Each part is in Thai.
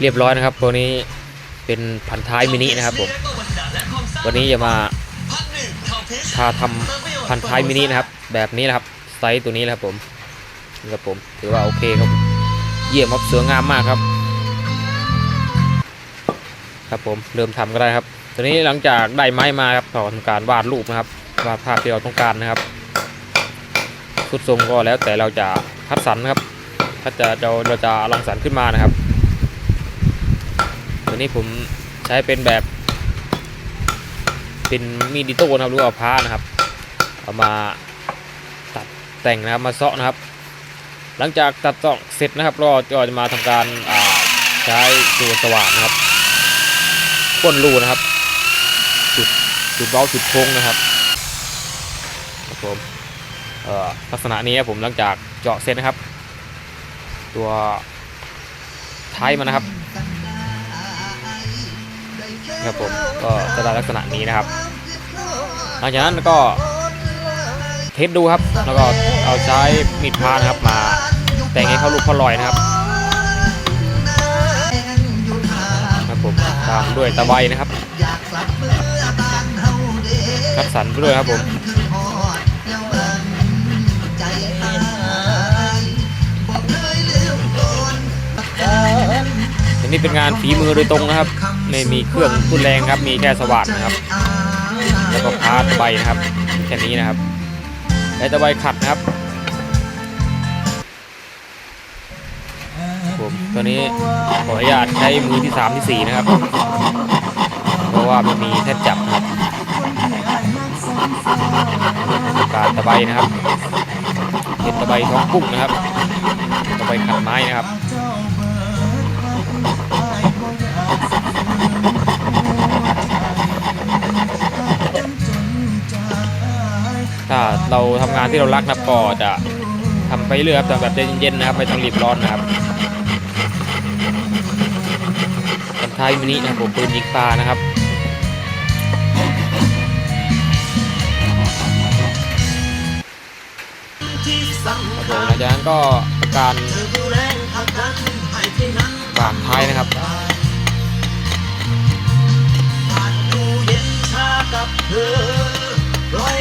เรียบร้อยนะครับ ตัวนี้เป็นพันท้ายมินินะครับผม วันนี้จะมาพาทำพันท้ายมินินะครับ แบบนี้นะครับไซส์ตัวนี้นะครับผมนี่ครับผมถือว่าโอเคครับเยี่ยมครับสวยงามมากครับ ครับผมเริ่มทำก็ได้ครับ ตัวนี้หลังจากได้ไม้มาครับเราทำการวาดรูปนะครับวาดภาพที่เราต้องการนะครับสุดทรงก็แล้วแต่เราจะคัดสรรนะครับ ถ้าจะเราเราจะรังสรรค์ขึ้นมานะครับ วนี้ผมใช้เป็นแบบ เป็นมีดอิโต้นะครับหรือว่าพานะครับ เอามาตัดแต่งนะครับมาเซาะนะครับ หลังจากตัดเซาะเสร็จนะครับเราก็จะมาทำการใช้ตัวสว่านนะครับก้นรูนะครับ จุดจุดเบ้าจุดโค้งนะครับครับผมเอ่อลักษณะนี้ผมหลังจากเจาะเสร็จนะครับ ตัวท้ายมันนะครับ ครับผมก็จะได้ลักษณะนี้นะครับ หลังจากนั้นก็เทสดูครับ แล้วก็เอาใช้มีดพานะครับมาแต่งให้เขาลูกเขาลอยนะครับครับผมตามด้วยตะไบนะครับคัดสันไปด้วยครับผม นนี้เป็นงานฝีมือโดยตรงนะครับ ไม่มีเครื่องทุนแรงครับ มีแค่สว่านนะครับ แล้วก็พาดใบนะครับแค่นี้นะครับ และตะไบขัดนะครับผมตัวนี้ขออนุญาตใช้มือที่ 3 ที่ 4 นะครับ เพราะว่าไม่มีแท่นจับครับการตะไบนะครับเป็นตะไบท้องกุ้งนะครับ ตะไบขัดไม้นะครับ ถ้าเราทำงานที่เรารักนะก็จะทำไปเรื่อยครับทำแบบเย็นๆนะครับไม่ต้องรีบร้อนนะครับกันท้ายมินินะผมปืนยิงปลานะครับหลังจากนั้นก็การ บากท้ายนะครับกับเธอปล่อ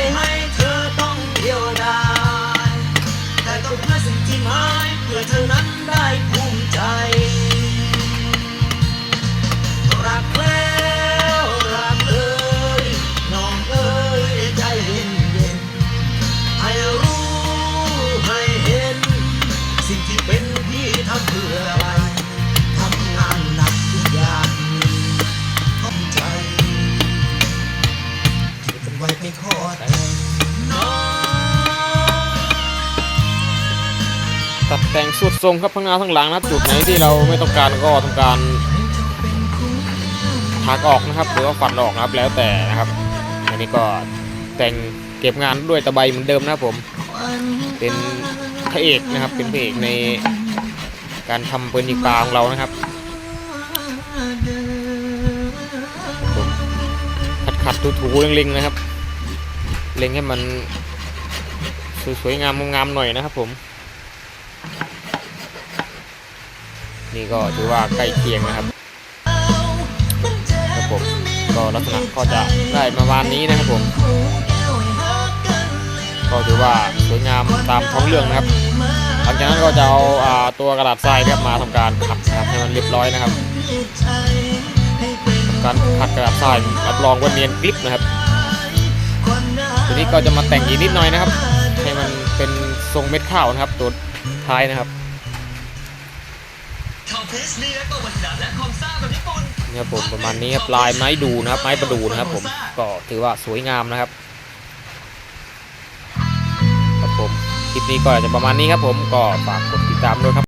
ไว้ไปขอแต่น้องตัดแต่งสุดทรงครับทั้งหน้าทั้งหลังนะจุดไหนที่เราไม่ต้องการก็ทำการถักออกนะครับ หรือว่าฝันออกนะครับแล้วแต่นะครับ อันนี้ก็แต่งเก็บงานด้วยตะไบเหมือนเดิมนะครับผม เป็นพระเอกนะครับ เป็นพระเอกในการทำปืนยิงปลาของเรานะครับขัดขัดถูถูๆเล็งๆนะครับ เล็งให้มันสวยๆงามงามหน่อยนะครับผม นี่ก็ถือว่าใกล้เคียงนะครับครับผมก็ลักษณะก็จะได้ประมาณนี้นะครับผม ก็ถือว่าสวยงามตามท้องเรื่องนะครับหลังจากนั้นก็จะเอาอาตัวกระดาษทรายนะครับมาทำการขัดนะครับให้มันเรียบร้อยนะครับทำการขัดกระดาษทรายรับรองว่าเนียนกริบนะครับ นี้ก็จะมาแต่งอีกนิดหน่อยนะครับ ให้มันเป็นทรงเม็ดข้าวนะครับ ตัวท้ายนะครับเพจนี้และก็วันดัและคอมซ่าแบบญี่ปุ่นเนี่ยผมประมาณนี้ครับลายไม้ดูนะครับ ไม้ประดูนะครับ ผมก็ถือว่าสวยงามนะครับครับผมคลิปนี้ก็จะประมาณนี้ครับ ผมก็ฝากกดติดตามด้วยครับ